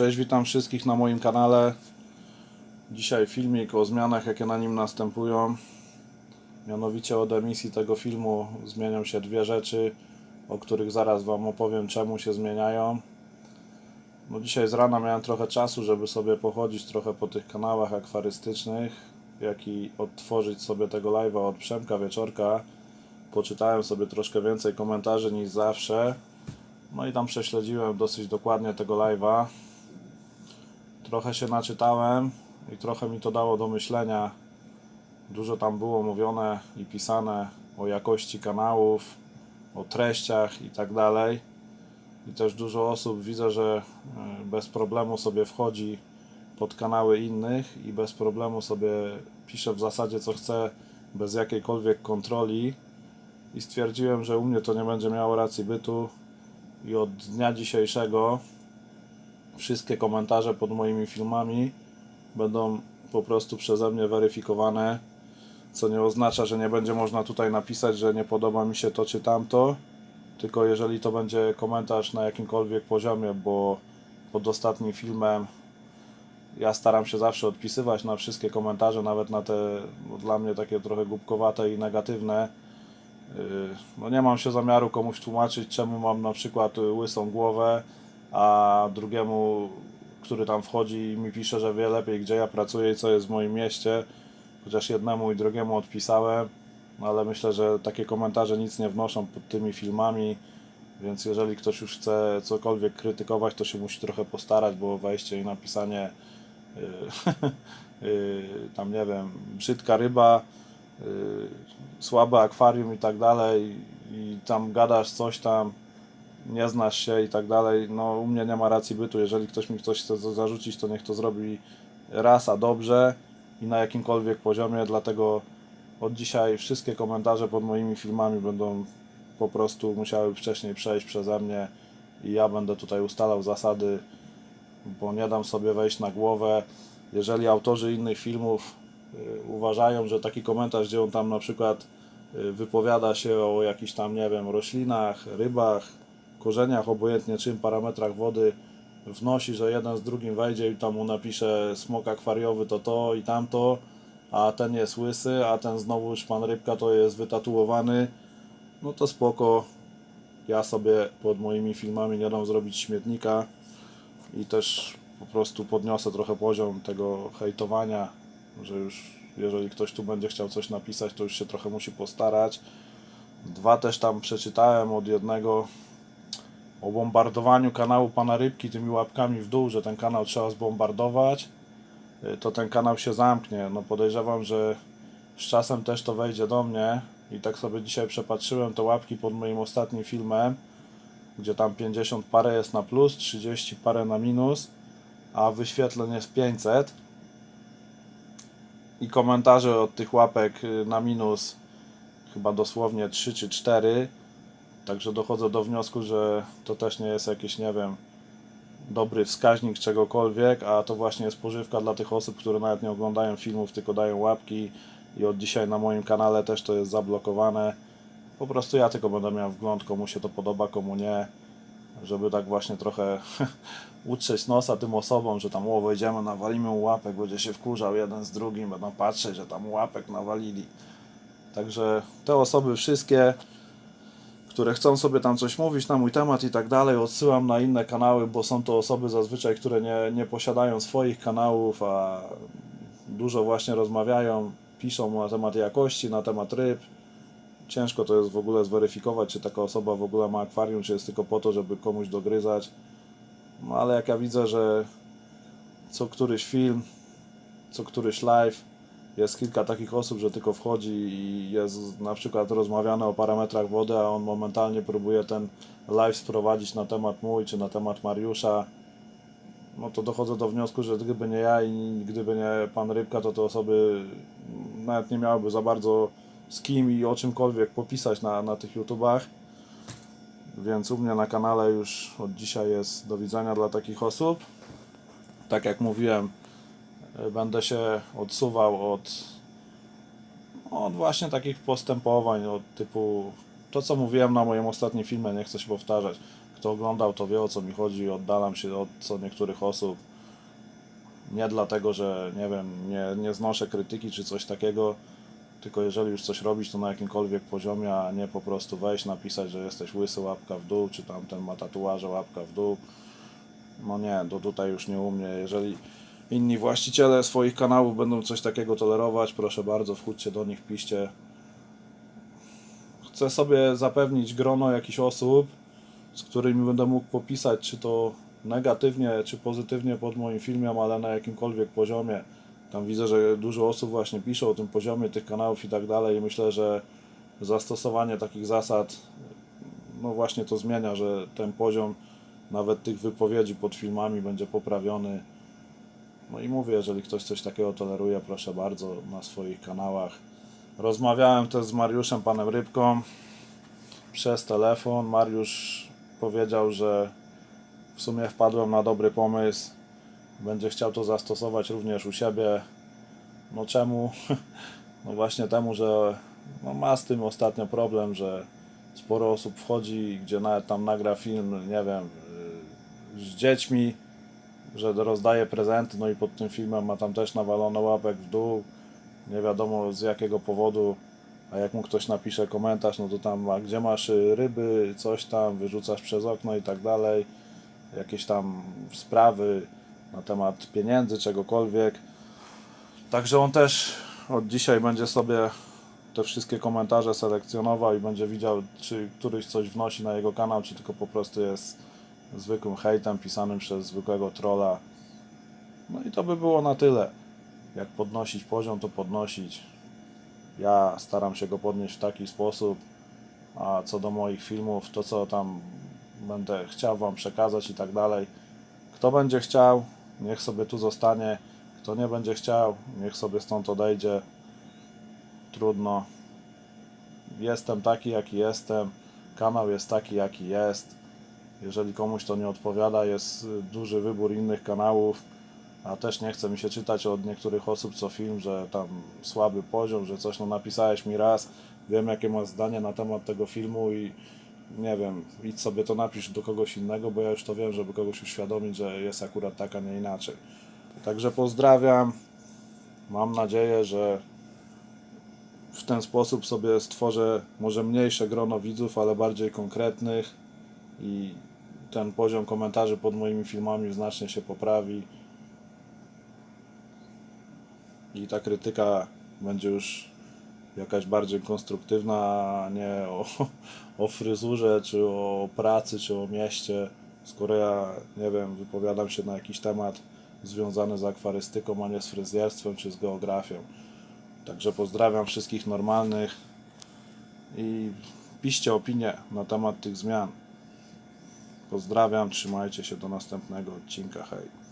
Cześć, witam wszystkich na moim kanale. Dzisiaj filmik o zmianach, jakie na nim następują. Mianowicie od emisji tego filmu zmienią się dwie rzeczy, o których zaraz Wam opowiem, czemu się zmieniają. No dzisiaj z rana miałem trochę czasu, żeby sobie pochodzić trochę po tych kanałach akwarystycznych, jak i odtworzyć sobie tego live'a od Przemka Wieczorka. Poczytałem sobie troszkę więcej komentarzy niż zawsze. No i tam prześledziłem dosyć dokładnie tego live'a. Trochę się naczytałem i trochę mi to dało do myślenia. Dużo tam było mówione i pisane o jakości kanałów, o treściach i tak dalej. I też dużo osób widzę, że e, bez problemu sobie wchodzi pod kanały innych i bez problemu sobie pisze w zasadzie co chce, bez jakiejkolwiek kontroli. I stwierdziłem, że u mnie to nie będzie miało racji bytu i od dnia dzisiejszego wszystkie komentarze pod moimi filmami będą po prostu przeze mnie weryfikowane, co nie oznacza, że nie będzie można tutaj napisać, że nie podoba mi się to czy tamto, tylko jeżeli to będzie komentarz na jakimkolwiek poziomie, bo pod ostatnim filmem ja staram się zawsze odpisywać na wszystkie komentarze, nawet na te no, dla mnie takie trochę głupkowate i negatywne. Yy, No nie mam się zamiaru komuś tłumaczyć, czemu mam na przykład łysą głowę, a drugiemu, który tam wchodzi i mi pisze, że wie lepiej, gdzie ja pracuję i co jest w moim mieście. Chociaż jednemu i drugiemu odpisałem, no ale myślę, że takie komentarze nic nie wnoszą pod tymi filmami, więc jeżeli ktoś już chce cokolwiek krytykować, to się musi trochę postarać, bo wejście i napisanie yy, yy, tam nie wiem, brzydka ryba, yy, słabe akwarium i tak dalej i tam gadasz coś tam, nie znasz się i tak dalej, no u mnie nie ma racji bytu, jeżeli ktoś mi coś chce za- zarzucić, to niech to zrobi raz, a dobrze i na jakimkolwiek poziomie, dlatego od dzisiaj wszystkie komentarze pod moimi filmami będą po prostu musiały wcześniej przejść przeze mnie i ja będę tutaj ustalał zasady, bo nie dam sobie wejść na głowę. Jeżeli autorzy innych filmów y, uważają, że taki komentarz, gdzie on tam na przykład y, wypowiada się o jakichś tam, nie wiem, roślinach, rybach, korzeniach, obojętnie czym, parametrach wody, wnosi, że jeden z drugim wejdzie i tam mu napisze smok akwariowy to to i tamto, a ten jest łysy, a ten znowu pan rybka to jest wytatuowany, no to spoko. Ja sobie pod moimi filmami nie dam zrobić śmietnika i też po prostu podniosę trochę poziom tego hejtowania, że już jeżeli ktoś tu będzie chciał coś napisać, to już się trochę musi postarać. Dwa też tam przeczytałem od jednego o bombardowaniu kanału pana Rybki tymi łapkami w dół, że ten kanał trzeba zbombardować, y, to ten kanał się zamknie. No podejrzewam, że z czasem też to wejdzie do mnie i tak sobie dzisiaj przepatrzyłem te łapki pod moim ostatnim filmem, gdzie tam 50 parę jest na plus, 30 parę na minus, a wyświetleń jest 500 i komentarze od tych łapek y, na minus chyba dosłownie 3 czy 4 Także dochodzę do wniosku, że to też nie jest jakiś, nie wiem, dobry wskaźnik czegokolwiek, a to właśnie jest pożywka dla tych osób, które nawet nie oglądają filmów, tylko dają łapki i od dzisiaj na moim kanale też to jest zablokowane. Po prostu ja tylko będę miał wgląd, komu się to podoba, komu nie, żeby tak właśnie trochę utrzeć nosa tym osobom, że tam o, wejdziemy, nawalimy łapek, będzie się wkurzał jeden z drugim, będą patrzeć, że tam łapek nawalili. Także te osoby wszystkie które chcą sobie tam coś mówić na mój temat i tak dalej, odsyłam na inne kanały, bo są to osoby zazwyczaj, które nie, nie posiadają swoich kanałów, a dużo właśnie rozmawiają, piszą na temat jakości, na temat ryb. Ciężko to jest w ogóle zweryfikować, czy taka osoba w ogóle ma akwarium, czy jest tylko po to, żeby komuś dogryzać. No ale jak ja widzę, że co któryś film, co któryś live jest kilka takich osób, że tylko wchodzi i jest na przykład rozmawiane o parametrach wody, a on momentalnie próbuje ten live sprowadzić na temat mój czy na temat Mariusza. No to dochodzę do wniosku, że gdyby nie ja i gdyby nie pan Rybka, to te osoby nawet nie miałyby za bardzo z kim i o czymkolwiek popisać na, na tych YouTubach. Więc u mnie na kanale już od dzisiaj jest do widzenia dla takich osób. Tak jak mówiłem, będę się odsuwał od, od właśnie takich postępowań, od typu to co mówiłem na moim ostatnim filmie, nie chcę się powtarzać. Kto oglądał, to wie o co mi chodzi. Oddalam się od co niektórych osób. Nie dlatego, że nie wiem, nie, nie znoszę krytyki czy coś takiego, tylko jeżeli już coś robić, to na jakimkolwiek poziomie, a nie po prostu wejść, napisać, że jesteś łysy, łapka w dół, czy tam ten ma tatuaże, łapka w dół. No nie, to tutaj już nie u mnie. Jeżeli inni właściciele swoich kanałów będą coś takiego tolerować, proszę bardzo, wchódźcie do nich, piszcie. Chcę sobie zapewnić grono jakichś osób, z którymi będę mógł popisać, czy to negatywnie, czy pozytywnie pod moim filmem, ale na jakimkolwiek poziomie. Tam widzę, że dużo osób właśnie pisze o tym poziomie tych kanałów i tak dalej i myślę, że zastosowanie takich zasad no właśnie to zmienia, że ten poziom nawet tych wypowiedzi pod filmami będzie poprawiony. No i mówię, jeżeli ktoś coś takiego toleruje, proszę bardzo, na swoich kanałach. Rozmawiałem też z Mariuszem, panem Rybką, przez telefon. Mariusz powiedział, że w sumie wpadłem na dobry pomysł. Będzie chciał to zastosować również u siebie. No czemu? No właśnie temu, że no ma z tym ostatnio problem, że sporo osób wchodzi, gdzie nawet tam nagra film, nie wiem, z dziećmi, że rozdaje prezenty, no i pod tym filmem ma tam też nawalone łapek w dół, nie wiadomo z jakiego powodu, a jak mu ktoś napisze komentarz, no to tam, a gdzie masz ryby, coś tam, wyrzucasz przez okno i tak dalej, jakieś tam sprawy na temat pieniędzy, czegokolwiek. Także on też od dzisiaj będzie sobie te wszystkie komentarze selekcjonował i będzie widział, czy któryś coś wnosi na jego kanał, czy tylko po prostu jest zwykłym hejtem pisanym przez zwykłego trolla. No i to by było na tyle. Jak podnosić poziom, to podnosić. Ja staram się go podnieść w taki sposób, a co do moich filmów, to co tam będę chciał Wam przekazać i tak dalej. Kto będzie chciał, niech sobie tu zostanie. Kto nie będzie chciał, niech sobie stąd odejdzie. Trudno. Jestem taki, jaki jestem. Kanał jest taki, jaki jest. Jeżeli komuś to nie odpowiada, jest duży wybór innych kanałów. A też nie chce mi się czytać od niektórych osób co film, że tam słaby poziom, że coś no napisałeś mi raz, wiem jakie masz zdanie na temat tego filmu i nie wiem, idź sobie to napisz do kogoś innego, bo ja już to wiem, żeby kogoś uświadomić, że jest akurat tak, a nie inaczej. Także pozdrawiam. Mam nadzieję, że w ten sposób sobie stworzę może mniejsze grono widzów, ale bardziej konkretnych i ten poziom komentarzy pod moimi filmami znacznie się poprawi i ta krytyka będzie już jakaś bardziej konstruktywna, a nie o, o fryzurze, czy o pracy, czy o mieście. Skoro ja, nie wiem, wypowiadam się na jakiś temat związany z akwarystyką, a nie z fryzjerstwem, czy z geografią. Także pozdrawiam wszystkich normalnych i piszcie opinie na temat tych zmian. Pozdrawiam, trzymajcie się do następnego odcinka. Hej.